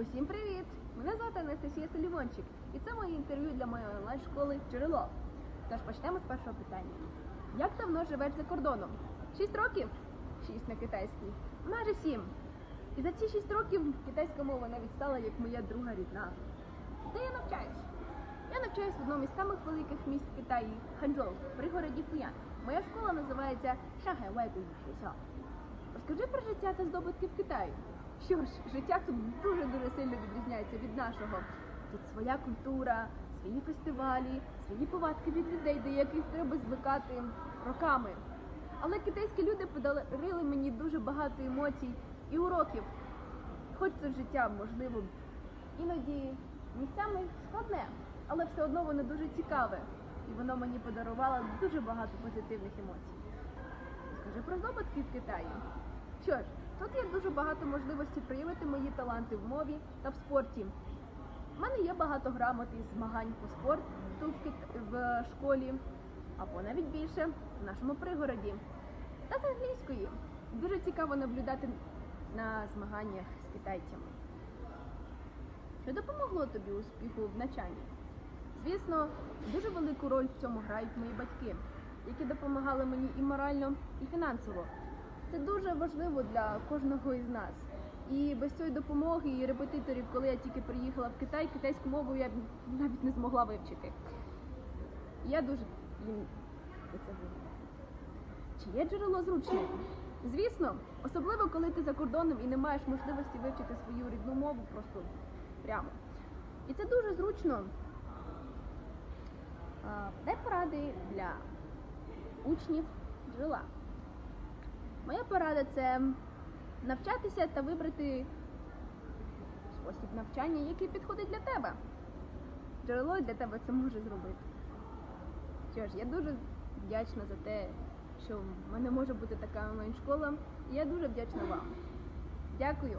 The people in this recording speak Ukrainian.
Усім привіт! Мене звати Анастасія Солівончик, і це моє інтерв'ю для моєї онлайн-школи Джерело. Тож почнемо з першого питання. Як давно живеш за кордоном? Шість років? Шість на китайській. Майже сім. І за ці шість років китайська мова навіть стала як моя друга рідна. Де я навчаюсь? Я навчаюсь в одному із самих великих міст Китаї Ханчжоу, в пригороді Фуян. Моя школа називається Шанхай Вайгу Шіся. Розкажи про життя та здобутки в Китаї. Що ж, життя тут дуже-дуже сильно відрізняється від нашого. Тут своя культура, свої фестивалі, свої повадки від людей, до яких треба звикати роками. Але китайські люди подарили мені дуже багато емоцій і уроків. Хоч це життя, можливо, іноді місцями складне, але все одно воно дуже цікаве. І воно мені подарувало дуже багато позитивних емоцій. Скажи про здобутки в Китаї. Що ж, тут є дуже багато можливостей проявити мої таланти в мові та в спорті. У мене є багато грамот із змагань по спорту в школі, або навіть більше в нашому пригороді. Та з англійської. Дуже цікаво наблюдати на змаганнях з китайцями. Що допомогло тобі успіху в навчанні? Звісно, дуже велику роль в цьому грають мої батьки, які допомагали мені і морально, і фінансово. Це дуже важливо для кожного із нас. І без цієї допомоги і репетиторів, коли я тільки приїхала в Китай, китайську мову я б навіть не змогла вивчити. Я дуже їм це. Чи є джерело зручне? Звісно, особливо коли ти за кордоном і не маєш можливості вивчити свою рідну мову просто прямо. І це дуже зручно. Дай поради для учнів джерела. Моя порада це навчатися та вибрати спосіб навчання, який підходить для тебе. Джерело для тебе це може зробити. Що ж, я дуже вдячна за те, що в мене може бути така онлайн-школа, і я дуже вдячна вам. Дякую.